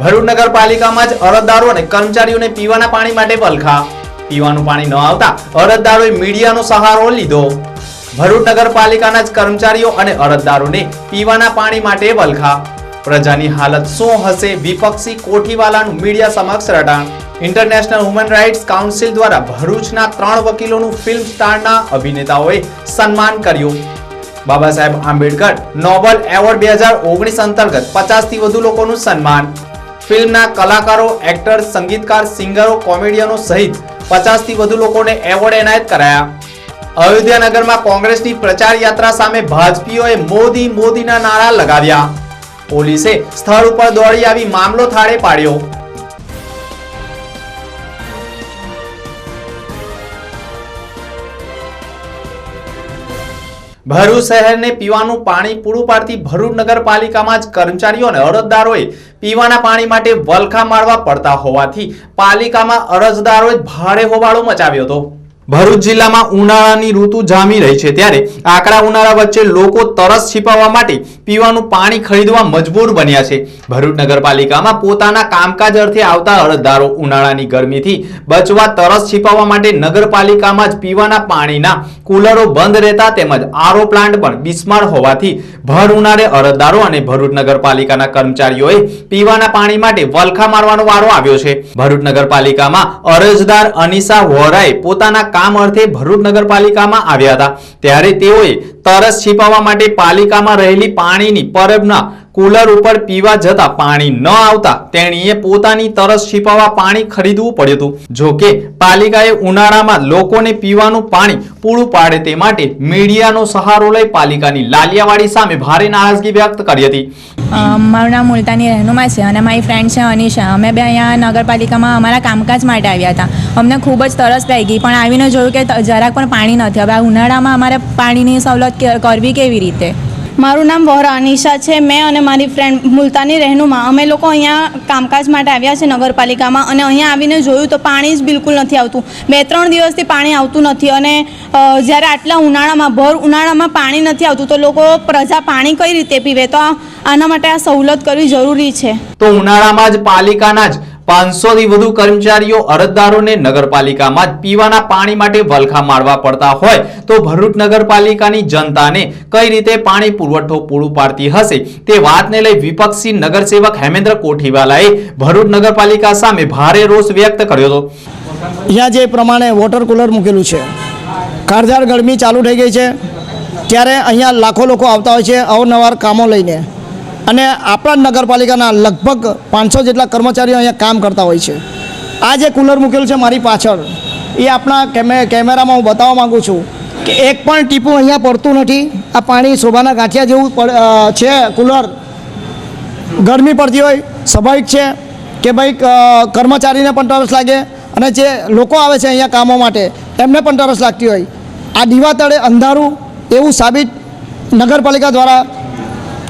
ભરૂચ નગરપાલિકામાં જ અરજદારો અને કર્મચારીઓને પીવાના પાણી માટે વલખા. પીવાનું પાણી ન આવતા અરજદારોએ મીડિયાનો સહારો લીધો. ભરૂચ નગરપાલિકાના જ કર્મચારીઓ અને અરજદારોને પીવાના પાણી માટે વલખા. પ્રજાની હાલત શું હશે? વિપક્ષી કોઠીવાલાનું મીડિયા સમક્ષ રટાણ ઇન્ટરનેશનલ હ્યુમન રાઇટ્સ કાઉન્સિલ દ્વારા ભરૂચના ત્રણ વકીલોનું ફિલ્મ સ્ટારના અભિનેતાઓએ સન્માન કર્યું. બાબા સાહેબ આંબેડકર નોબલ એવોર્ડ બે હજાર ઓગણીસ અંતર્ગત પચાસથી વધુ લોકોનું સન્માન. ફિલ્મના કલાકારો, એક્ટર, સંગીતકાર, સિંગરો, કોમેડિયનો સહિત પચાસથી વધુ લોકોને એવોર્ડ એનાયત કરાયા. અયોધ્યાનગરમાં કોંગ્રેસની પ્રચાર યાત્રા સામે ભાજપીઓએ મોદી મોદીના નારા લગાવ્યા. પોલીસે સ્થળ ઉપર દોડી આવી મામલો થાળે પાડ્યો. ભરૂચ શહેરને પીવાનું પાણી પૂરું પાડતી ભરૂચ નગરપાલિકામાં જ કર્મચારીઓ અને અરજદારોએ પીવાના પાણી માટે વલખા મારવા પડતા હોવાથી પાલિકામાં અરજદારોએ ભારે હોબાળો મચાવ્યો હતો. ભરૂચ જિલ્લામાં ઉનાળાની ઋતુ જામી રહી છે ત્યારે આકરા ઉનાળા વચ્ચે લોકો તરસ છીપાવવા માટે પીવાનું પાણી ખરીદવા મજબૂર બન્યા છે. ભરૂચ નગરપાલિકામાં પોતાના કામકાજ અર્થે આવતા અરજદારો ઉનાળાની ગરમીથી બચવા તરસ છીપાવવા માટે નગરપાલિકામાં જ પીવાના પાણીના કુલરો બંધ રહેતા તેમજ આરો પ્લાન્ટ પણ બિસ્માર હોવાથી ભર ઉનાળે અરજદારો અને ભરૂચ નગરપાલિકાના કર્મચારીઓએ પીવાના પાણી માટે વલખા મારવાનો વારો આવ્યો છે. ભરૂચ નગરપાલિકામાં અરજદાર અનિસા વોરાએ પોતાના કામ અર્થે ભરૂચ નગરપાલિકામાં આવ્યા હતા. ત્યારે તેઓએ તરસ છીપાવવા માટે પાલિકામાં રહેલી પાણીની પરબના કુલર ઉપર પીવા જતા પાણી ન આવતા તેણીએ પોતાની તરસ છીપાવવા પાણી ખરીદવું પડ્યું હતું. જો કે પાલિકાએ ઉનાળામાં લોકોને પીવાનું પાણી પૂરું પાડે તે માટે મીડિયાનો સહારો લઈ પાલિકાની લાલિયાવાડી સામે ભારે નારાજગી વ્યક્ત કરી હતી. મારું નામ મુલતાની રહેનુમા છે અને મારી ફ્રેન્ડ છે અનિશા. અમે બે અહીંયા નગરપાલિકામાં અમારા કામકાજ માટે આવ્યા હતા. અમને ખૂબ જ તરસ લાગી પણ આવીને જોયું કે જરાક પણ પાણી નથી. હવે ઉનાળામાં અમારે પાણીની સવલત કરવી કેવી રીતે? મારું નામ વોરા અનિશા છે. મેં અને મારી ફ્રેન્ડ મુલતાની રહેનુમા, અમે લોકો અહીંયા કામકાજ માટે આવ્યા છે નગરપાલિકામાં અને અહીંયા આવીને જોયું તો પાણી જ બિલકુલ નથી આવતું. બે ત્રણ દિવસથી પાણી આવતું નથી અને જ્યારે આટલા ઉનાળામાં, ભર ઉનાળામાં પાણી નથી આવતું તો લોકો પ્રજા પાણી કઈ રીતે પીવે? તો આના માટે આ સવલત કરવી જરૂરી છે. તો ઉનાળામાં જ પાલિકાના જ પાંચસો થી વધુ કર્મચારીઓ અરજદારોને નગરપાલિકામાં જ પીવાના પાણી માટે વલખા મારવા પડતા હોય તો ભરૂચ નગરપાલિકાની જનતાને કઈ રીતે પાણી પુરવઠો પૂરું પાડતી હશે તે વાતને લઈ વિપક્ષી નગરસેવક હેમેન્દ્ર કોઠીવાલાએ ભરૂચ નગરપાલિકા સામે ભારે રોષ વ્યક્ત કર્યો હતો. અહીંયા જે પ્રમાણે વોટર કુલર મૂકેલું છે કાળઝાળ ગરમી ચાલુ થઈ ગઈ છે, ત્યારે અહીંયા લાખો લોકો આવતા હોય છે અવનવાર કામો લઈને. અને આપણા નગરપાલિકાના લગભગ પાંચસો જેટલા કર્મચારીઓ અહીંયા કામ કરતા હોય છે. આ જે કુલર મૂકેલું છે મારી પાછળ, એ આપણા કેમે, કેમેરામાં હું બતાવવા માગું છું કે એક પણ ટીપું અહીંયા પડતું નથી. આ પાણી શોભાના ગાંઠિયા જેવું પડ- છે કુલર. ગરમી પડતી હોય, સ્વાભાવિક છે કે ભાઈ કર્મચારીને પણ તરસ લાગે અને જે લોકો આવે છે અહીંયા કામો માટે, એમને પણ તરસ લાગતી હોય. આ દીવા તળે અંધારું એવું સાબિત નગરપાલિકા દ્વારા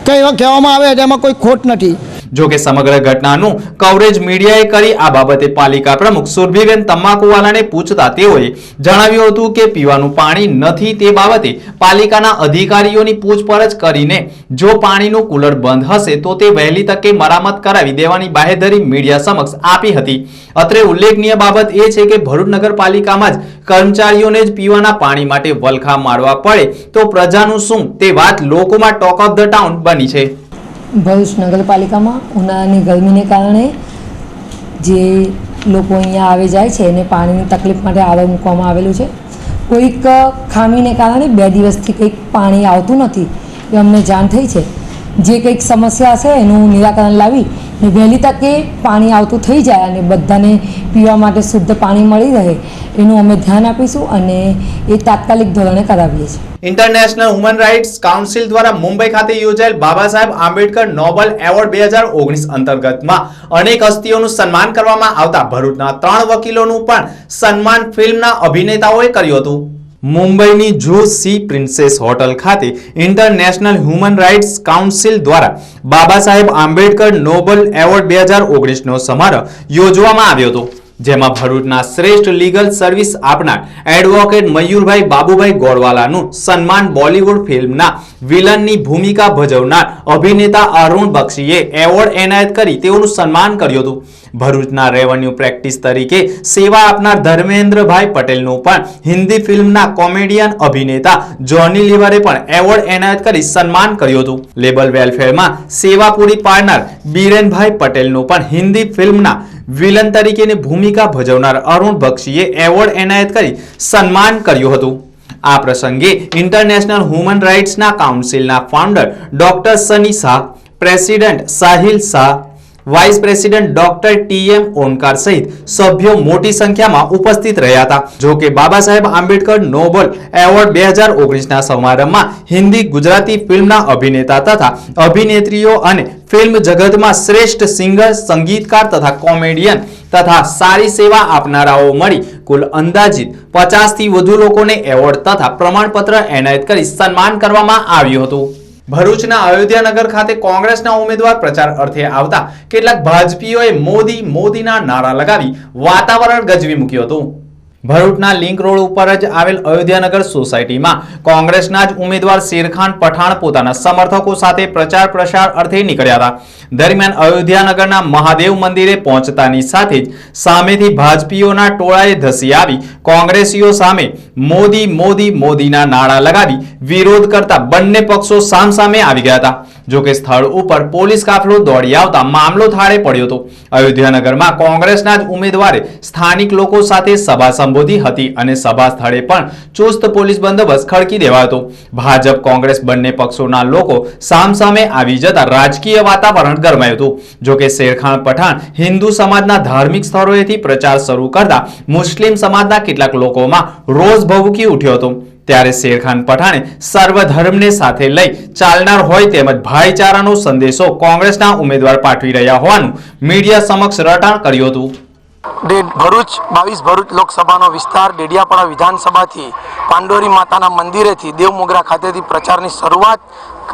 કહેવા કહેવામાં આવે તેમાં કોઈ ખોટ નથી? જો કે સમગ્ર ઘટનાનું કવરેજ મીડિયાએ કરી. આ બાબતે પાલિકા પ્રમુખ સુરભીબેન તમાકુવાલાને પૂછતા તેઓએ જણાવ્યું હતું કે પીવાનું પાણી નથી તે બાબતે પાલિકાના અધિકારીઓની પૂછપરછ કરીને જો પાણીનું કુલર બંધ હશે તો તે વહેલી તકે મરામત કરાવી દેવાની બાહેધરી મીડિયા સમક્ષ આપી હતી. અત્રે ઉલ્લેખનીય બાબત એ છે કે ભરૂચ નગરપાલિકામાં જ કર્મચારીઓને જ પીવાના પાણી માટે વલખા મારવા પડે તો પ્રજાનું શું? તે વાત લોકોમાં ટોક ઓફ ધ ટાઉન બની છે. ભરૂચ નગરપાલિકામાં ઉનાળાની ગરમીને કારણે જે લોકો અહીંયા આવે જાય છે, એને પાણીની તકલીફ માટે આરો મૂકવામાં આવેલું છે. કોઈક ખામીને કારણે બે દિવસથી કંઈક પાણી આવતું નથી, એ અમને જાણ થઈ છે. જે કંઈક સમસ્યા છે એનું નિરાકરણ લાવી વહેલી તકે પાણી આવતું થઈ જાય અને બધાને પીવા માટે શુદ્ધ પાણી મળી રહે, એનું અમે ધ્યાન આપીશું અને એ તાત્કાલિક ધોરણે કરાવીએ છીએ. ઇન્ટરનેશનલ હ્યુમન રાઇટ્સ કાઉન્સિલ દ્વારા મુંબઈ ખાતે યોજાયેલ બાબા સાહેબ આંબેડકર નોબલ એવોર્ડ બે હજાર ઓગણીસ અંતર્ગતમાં અનેક હસ્તીઓનું સન્માન કરવામાં આવતા ભરૂચના ત્રણ વકીલોનું પણ સન્માન ફિલ્મના અભિનેતાઓએ કર્યું હતું. મુંબઈની જો સી પ્રિન્સેસ હોટલ ખાતે ઇન્ટરનેશનલ હ્યુમન રાઇટ્સ કાઉન્સિલ દ્વારા બાબા સાહેબ આંબેડકર નોબલ એવોર્ડ બે હજાર ઓગણીસનો સમારોહ યોજવામાં આવ્યો હતો. જેમાં ભરૂચના શ્રેષ્ઠ લીગલ સર્વિસ આપનાર એડવોકેટ મયુરભાઈ બાબુભાઈ ગોળવાલાનું સન્માન બોલિવૂડ ફિલ્મના વિલનની ભૂમિકા ભજવનાર અભિનેતા અરુણ બક્ષીએ એવોર્ડ એનાયત કરી તેઓનું સન્માન કર્યું હતું. ભરૂચના રેવન્યુ પ્રેક્ટિસ તરીકે સેવા આપનાર ધર્મેન્દ્રભાઈ પટેલનું પણ હિન્દી ફિલ્મના કોમેડિયન અભિનેતા જોની લીવરે પણ એવોર્ડ એનાયત કરી સન્માન કર્યું હતું. લેબલ વેલફેરમાં સેવા પૂરી પાડનાર બીરેનભાઈ પટેલનું પણ હિન્દી ફિલ્મના વિલન તરીકેની ભૂમિકા ભજવનાર અરુણ બક્ષીએ એવોર્ડ એનાયત કરી સન્માન કર્યું હતું. આ પ્રસંગે ઇન્ટરનેશનલ હ્યુમન રાઇટ્સના કાઉન્સિલના founder doctor Sunny Shah, president Sahil Shah vice president doctor T M Onkar સહિત સભ્યો મોટી સંખ્યામાં ઉપસ્થિત રહ્યા હતા. જો કે બાબા સાહેબ આંબેડકર નોબલ એવોર્ડ બે હજાર ઓગણીસના સમારંભમાં હિન્દી, ગુજરાતી ફિલ્મના અભિનેતા તથા અભિનેત્રીઓ અને ફિલ્મ જગતમાં શ્રેષ્ઠ સિંગર, સંગીતકાર તથા કોમેડિયન તથા સારી સેવા આપનારાઓ મળી કુલ અંદાજિત પચાસથી વધુ લોકોને એવોર્ડ તથા પ્રમાણપત્ર એનાયત કરી સન્માન કરવામાં આવ્યું હતું. ભરૂચના અયોધ્યાનગર ખાતે કોંગ્રેસના ઉમેદવાર પ્રચાર અર્થે આવતા કેટલાક ભાજપીઓએ મોદી મોદીના નારા લગાવી વાતાવરણ ગજવી મૂક્યું હતું. ભરૂચના લિંક રોડ ઉપર જ આવેલ અયોધ્યાનગર સોસાયટીમાં કોંગ્રેસના જ ઉમેદવાર શેરખાન પઠાણ પોતાના સમર્થકો સાથે પ્રચાર પ્રસાર અર્થે નીકળ્યા હતા. દરમિયાન અયોધ્યાનગરના મહાદેવ મંદિરે પહોંચતાની સાથે જ સામેથી ભાજપીઓના ટોળાએ ધસી આવી. કોંગ્રેસીઓ સામે મોદી મોદી, મોદીના નારા લગાવી વિરોધ કરતા બંને પક્ષો સામસામે આવી ગયા હતા. જોકે સ્થળ ઉપર પોલીસ કાફલો દોડી આવતા મામલો થાળે પડ્યો હતો. અયોધ્યાનગરમાં કોંગ્રેસના જ ઉમેદવારે સ્થાનિક લોકો સાથે સભા સંબોધી હતી અને સભા સ્થળે પણ ચુસ્ત પોલીસ બંદોબસ્ત ખડકી દેવાયો હતો. ભાજપ, કોંગ્રેસ બંને પક્ષોના લોકો સામસામે આવી જતા રાજકીય વાતાવરણ ગરમાયું હતું. જોકે શેરખાન પઠાણ હિન્દુ સમાજના ધાર્મિક સ્થળોએથી પ્રચાર શરૂ કરતા મુસ્લિમ સમાજના કેટલાક લોકોમાં રોષ ભભૂકી ઉઠ્યો હતો. ત્યારે શેરખાન પઠાણે સર્વધર્મને સાથે લઈ ચાલનાર હોય તેમજ ભાઈચારાનો સંદેશો કોંગ્રેસના ઉમેદવાર પાઠવી રહ્યા હોવાનું મીડિયા સમક્ષ રટાણ કર્યું હતું. ભરૂચ, બાવીસ ભરૂચ લોકસભાનો વિસ્તાર ડેડિયાપાડા વિધાનસભાથી પાંડોરી માતાના મંદિરેથી દેવમોગરા ખાતેથી પ્રચારની શરૂઆત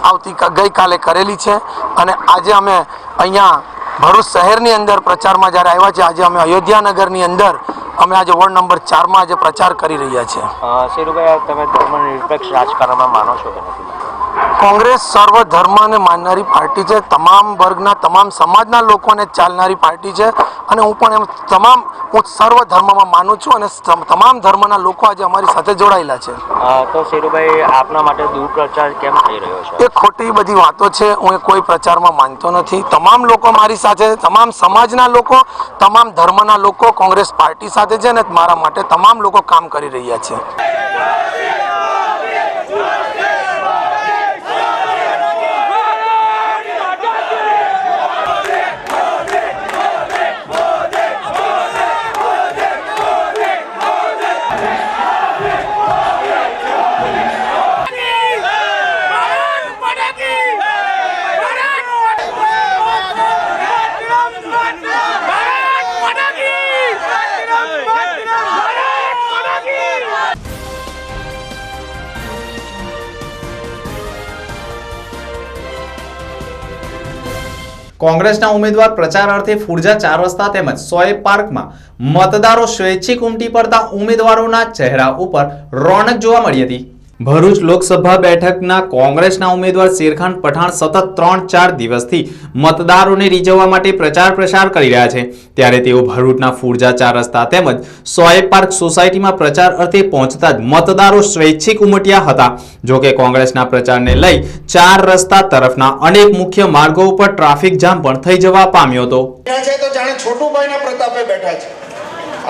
આવતી ગઈકાલે કરેલી છે અને આજે અમે અહીંયા ભરૂચ શહેરની અંદર પ્રચારમાં જ્યારે આવ્યા છે આજે અમે અયોધ્યાનગરની અંદર અમે આજે વોર્ડ નંબર ચારમાં આજે પ્રચાર કરી રહ્યા છીએ. શેરુભાઈ તમે ધર્મ નિરપેક્ષ રાજકારણમાં માનો છો કે નથી? કોંગ્રેસ સર્વ ધર્મને માનનારી પાર્ટી છે. તમામ વર્ગના તમામ સમાજના લોકોને ચાલનારી પાર્ટી છે. અને હું પણ એમ તમામ હું સર્વ ધર્મમાં માનું છું અને તમામ ધર્મના લોકો આજે અમારી સાથે જોડાયેલા છે. તો શેરુભાઈ આપના માટે દુર્પ્રચાર કેમ થઈ રહ્યો છે? એ ખોટી બધી વાતો છે. હું એ કોઈ પ્રચારમાં માનતો નથી. તમામ લોકો મારી સાથે તમામ સમાજના લોકો તમામ ધર્મના લોકો કોંગ્રેસ પાર્ટી સાથે છે અને મારા માટે તમામ લોકો કામ કરી રહ્યા છે. કોંગ્રેસના ઉમેદવાર પ્રચાર અર્થે ફુરજા ચાર રસ્તા તેમજ સોય પાર્કમાં મતદારો સ્વૈચ્છિક ઉમટી પડતા ઉમેદવારોના ચહેરા ઉપર રોનક જોવા મળી હતી. ભરૂચ લોકસભા બેઠકના કોંગ્રેસના ઉમેદવાર શેરખાન પઠાણ સતત ત્રણ ચાર દિવસથી મતદારોને રીઝવવા માટે પ્રચાર પ્રસાર કરી રહ્યા છે. ત્યારે તેઓ ભરૂચના ફુરજા ચાર રસ્તા તેમજ સોએ પાર્ક સોસાયટીમાં પ્રચાર અર્થે પહોંચતા જ મતદારો સ્વૈચ્છિક ઉમટ્યા હતા. જોકે કોંગ્રેસના પ્રચારને લઈ ચાર રસ્તા તરફના અનેક મુખ્ય માર્ગો ઉપર ટ્રાફિક જામ પણ થઈ જવા પામ્યો હતો.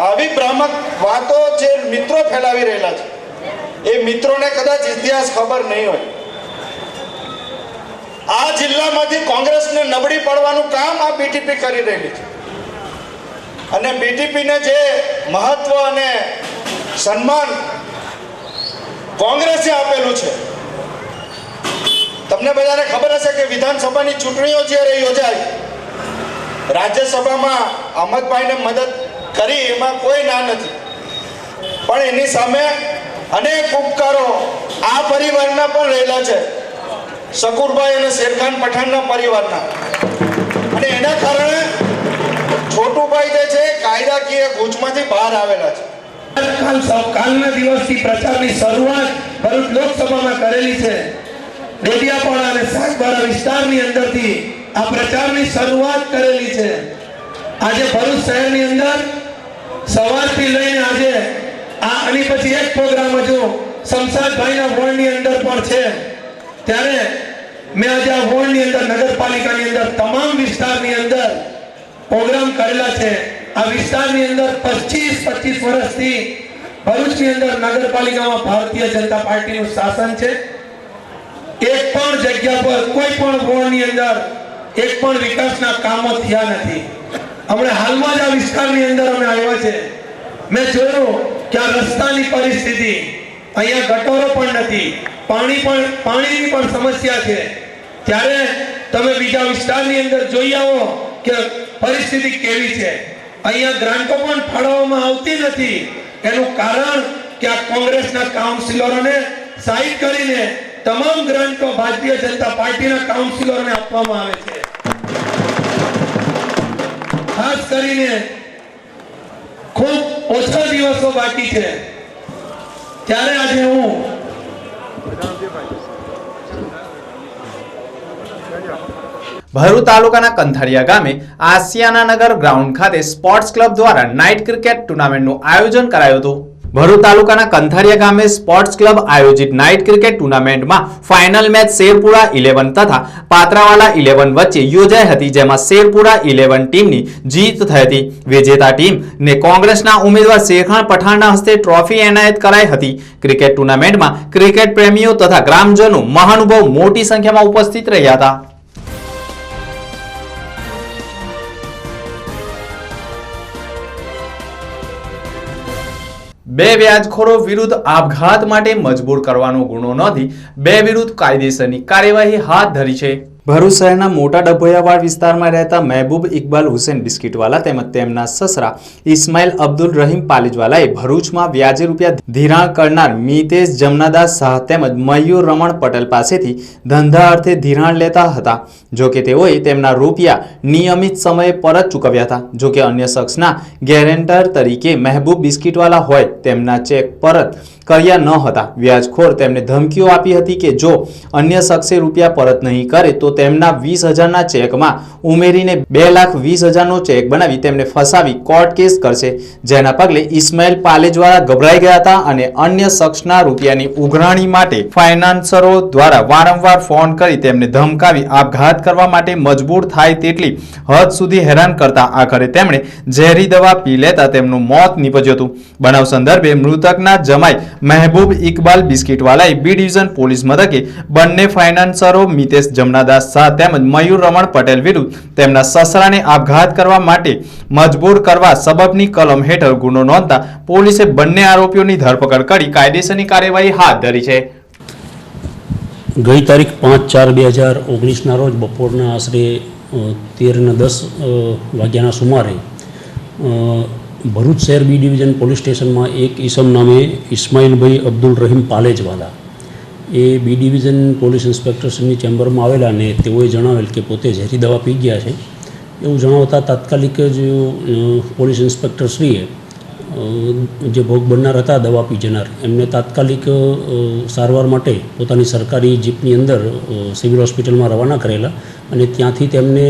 આવી ભ્રામક વાતો જે મિત્રો ફેલાવી રહેલા છે. એ મિત્રોને કદાચ ઇતિહાસ ખબર નહીં હોય. આ જિલ્લામાંથી કોંગ્રેસને નબળી પડવાનું કામ આ બીટીપી કરી રહેલી છે. અને બીટીપીને જે મહત્વ અને સન્માન કોંગ્રેસે આપેલું છે, તમને બધાને ખબર હશે કે વિધાનસભાની ચૂંટણીઓ જ્યારે યોજાય રાજ્યસભામાં અહમદભાઈને મદદ કરી એમાં કોઈ ના નથી. પણ એની સામે અનેક ઉપકારો આ પરિવારના પણ રહેલા છે. શકુરભાઈ અને શેરખાન પઠાણના પરિવારના. અને એના કારણે છોટુભાઈ જે છે, કાયદાકીય ગૂંચમાંથી બહાર આવેલા છે. કાલના દિવસથી પ્રચારની શરૂઆત ભરૂચ લોકસભામાં કરેલી છે. ડેડિયાપાડા અને સાગબારા વિસ્તારની અંદરથી આ પ્રચારની શરૂઆત કરેલી છે. આજે ભરૂચ શહેરની અંદર સવારથી લઈને આજે આ આની પછી એક પ્રોગ્રામ હજુ શમશાદભાઈના વોર્ડની અંદર પણ છે. ત્યારે મેં આજે આ વોર્ડની અંદર, નગરપાલિકાની અંદર, તમામ વિસ્તારની અંદર પ્રોગ્રામ કરેલા છે. આ વિસ્તારની અંદર પચીસ પચીસ વર્ષથી ભરૂચની અંદર નગરપાલિકામાં ભારતીય જનતા પાર્ટીનું શાસન છે. એક પણ જગ્યા પર કોઈ પણ વોર્ડની અંદર એક પણ વિકાસના કામો થયા નથી. હમણાં હાલમાં જ આ વિસ્તારની અંદર અમે આવ્યા છે. મેં જોયું કે આ રસ્તાની પરિસ્થિતિ. અહીંયા ગટોરો પણ નથી. પાણી પણ, પાણીની પણ સમસ્યા છે. ત્યારે તમે બીજા વિસ્તારની અંદર જોઈ આવો કે પરિસ્થિતિ કેવી છે. અહીંયા ગ્રાન્ટો પણ ફાળવવામાં આવતી નથી. એનું કારણ કે આ કોંગ્રેસના કાઉન્સિલરોને સાઈડ કરીને તમામ ગ્રાન્ટો ભારતીય જનતા પાર્ટીના કાઉન્સિલરોને આપવામાં આવે છે. ખાસ કરીને ખૂબ ઓછા દિવસો બાકી છે. ત્યારે આજે હું ભરૂચ તાલુકાના કંથારિયા ગામે આસિયાના નગર ગ્રાઉન્ડ ખાતે સ્પોર્ટ્સ ક્લબ દ્વારા નાઇટ ક્રિકેટ ટુર્નામેન્ટનું આયોજન કરાયું હતું. ભરૂચ તાલુકાના કંથારિયા ગામે સ્પોર્ટ્સ ક્લબ આયોજિત નાઇટ ક્રિકેટ ટુર્નામેન્ટમાં ફાઇનલ મેચ શેરપુરા ઇલેવન તથા પાત્રાવાલા ઇલેવન વચ્ચે યોજાઈ હતી, જેમાં શેરપુરા ઇલેવન ટીમની જીત થઈ હતી. વિજેતા ટીમને કોંગ્રેસના ઉમેદવાર શેરખાન પઠાણના હસ્તે ટ્રોફી એનાયત કરાઈ હતી. ક્રિકેટ ટુર્નામેન્ટમાં ક્રિકેટ પ્રેમીઓ તથા ગ્રામજનો મહાનુભાવ મોટી સંખ્યામાં ઉપસ્થિત રહ્યા હતા. બે વ્યાજખોરો વિરુદ્ધ આપઘાત માટે મજબૂર કરવાનો ગુનો નોંધી બે વિરુદ્ધ કાયદેસરની કાર્યવાહી હાથ ધરી છે. ભરૂચ શહેરના મોટા ડભોયાવાડ વિસ્તારમાં રહેતા મહેબૂબ ઇકબાલ હુસેન બિસ્કીટવાલા તેમજ તેમના સસરા ઇસ્માઇલ અબ્દુલ રહીમ પાલિજવાલાએ ભરૂચમાં વ્યાજે રૂપિયા ધિરાણ કરનાર મિતેશ જમનાદાસ શાહ તેમજ મયુર રમણ પટેલ પાસેથી ધંધા અર્થે ધિરાણ લેતા હતા. જોકે તેઓએ તેમના રૂપિયા નિયમિત સમયે પરત ચૂકવ્યા હતા. જોકે અન્ય શખ્સના ગેરેન્ટર તરીકે મહેબૂબ બિસ્કીટવાલા હોય તેમના ચેક પરત કર્યા ન હતા. વ્યાજખોર તેમને ધમકીઓ આપી હતી કે જો અન્ય શખ્સે રૂપિયા પરત નહીં કરે, તો તેમના વીસ હજારના ચેકમાં ઉમેરીને બે લાખ વીસ હજારનો ચેક બનાવી તેમને ફસાવી કોર્ટ કેસ કરશે. જેના પગલે ઇસ્માઇલ પાલેજવાળા ગભરાઈ ગયા હતા અને અન્ય શખ્સના રૂપિયાની ઉઘરાણી માટે ફાઇનાન્સરો દ્વારા વારંવાર ફોન કરી તેમને ધમકાવી આપઘાત કરવા માટે મજબૂર થાય તેટલી હદ સુધી હેરાન કરતા આખરે તેમણે ઝેરી દવા પી લેતા તેમનું મોત નીપજ્યું હતું. બનાવ સંદર્ભે મૃતકના જમાઈ મહેબૂબ ઇકબાલ બિસ્કીટવાલાએ બી ડિવિઝન પોલીસ મથકે બંને ફાઇનાન્સરો મિતેશ જમનાદાસ શાહ તેમજ મયુર રમણ પટેલ વિરુદ્ધ તેમના સસરાને આપઘાત કરવા માટે મજબૂર કરવા સબબની કલમ હેઠળ ગુનો નોંધતા પોલીસે બંને આરોપીઓની ધરપકડ કરી કાયદેસરની કાર્યવાહી હાથ ધરી છે. ગઈ તારીખ પાંચ ચાર બે હજાર ઓગણીસના રોજ બપોરના આશરે અ, તેર ને દસ વાગ્યાના સુમારે ભરૂચ શહેર બી ડિવિઝન પોલીસ સ્ટેશનમાં એક ઈસમ નામે Ismailbhai Abdul Rahim Palejwala. A B division police ઇન્સ્પેક્ટરશ્રીની ચેમ્બરમાં આવેલા અને તેઓએ જણાવેલ કે પોતે ઝેરી દવા પી ગયા છે. એવું જણાવતા તાત્કાલિક જ પોલીસ ઇન્સ્પેક્ટરશ્રીએ જે ભોગ બનનાર હતા દવા પી જનાર એમને તાત્કાલિક સારવાર માટે પોતાની સરકારી જીપની અંદર સિવિલ હોસ્પિટલમાં રવાના કરેલા અને ત્યાંથી તેમને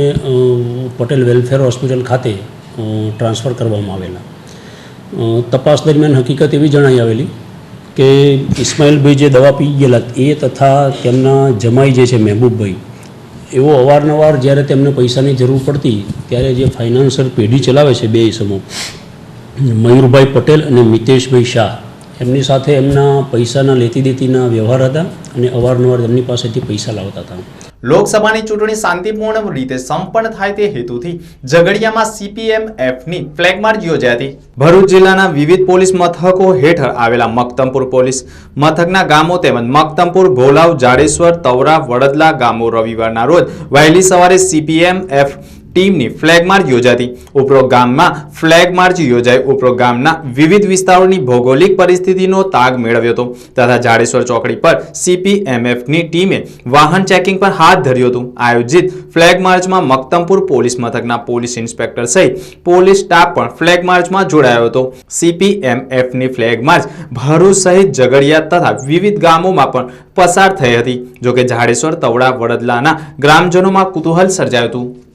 પટેલ વેલફેર હોસ્પિટલ ખાતે ટ્રાન્સફર કરવામાં આવેલા. તપાસ દરમિયાન હકીકત એવી જણાઈ આવેલી કે ઇસ્માઇલભાઈ જે દવા પી ગયેલા એ તથા તેમના જમાઈ જે છે મહેબૂબભાઈ, એવો અવારનવાર જ્યારે તેમને પૈસાની જરૂર પડતી ત્યારે જે ફાઇનાન્સર પેઢી ચલાવે છે બે સમૂહ મયુરભાઈ પટેલ અને મિતેશભાઈ શાહ એમની સાથે એમના પૈસાના લેતી દેતીના વ્યવહાર હતા અને અવારનવાર એમની પાસેથી પૈસા લાવતા હતા. લોકસભાની ચૂંટણી શાંતિપૂર્ણ રીતે સંપન્ન થાય તે હેતુથી ઝઘડિયામાં સીપીએમ એફની ફ્લેગ માર્ચ યોજાઈ હતી. ભરૂચ જિલ્લાના વિવિધ પોલીસ મથકો હેઠળ આવેલા મક્તમપુર પોલીસ મથકના ગામો તેમજ મક્તમપુર, ભોલાવ, જાડેશ્વર, તવરા, વડદલા ગામો રવિવારના રોજ વહેલી સવારે સીપીએમ એફ ટીમની ફ્લેગ માર્ચ યોજાતી. ઉપરોક્ત ગામમાં ફ્લેગ માર્ચ યોજાઈ. ઉપરોક્ત ગામના વિવિધ વિસ્તારોની ભૌગોલિક પરિસ્થિતિનો તાગ મેળવ્યો હતો તથા જાડેશ્વર ચોકડી પર સીપીએમએફની ટીમે વાહન ચેકિંગ પર હાથ ધર્યું હતું. આયોજિત ફ્લેગ માર્ચમાં મક્તમપુર પોલીસ મથકના પોલીસ ઇન્સ્પેક્ટર સહિત પોલીસ સ્ટાફ પણ ફ્લેગ માર્ચમાં જોડાયો હતો. સીપીએમએફની ફ્લેગ માર્ચ ભરૂચ સહિત ઝઘડિયા તથા વિવિધ ગામોમાં પણ પસાર થઈ હતી. જોકે જાડેશ્વર, તવડા, વડદલાના ગ્રામજનોમાં કુતૂહલ સર્જાયું હતું.